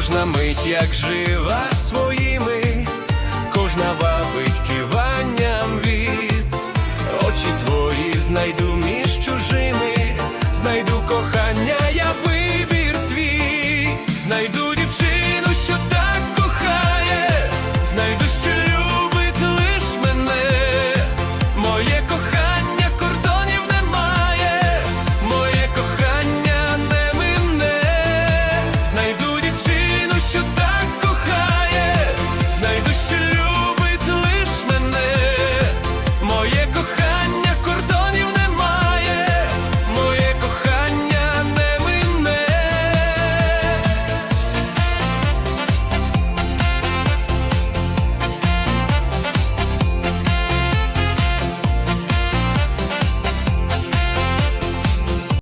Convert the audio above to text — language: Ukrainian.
кожна мить, як жива своїми, кожна вабить киванням від очі твої знайду між чужими, знайду кохання, я вибір свій, знайду.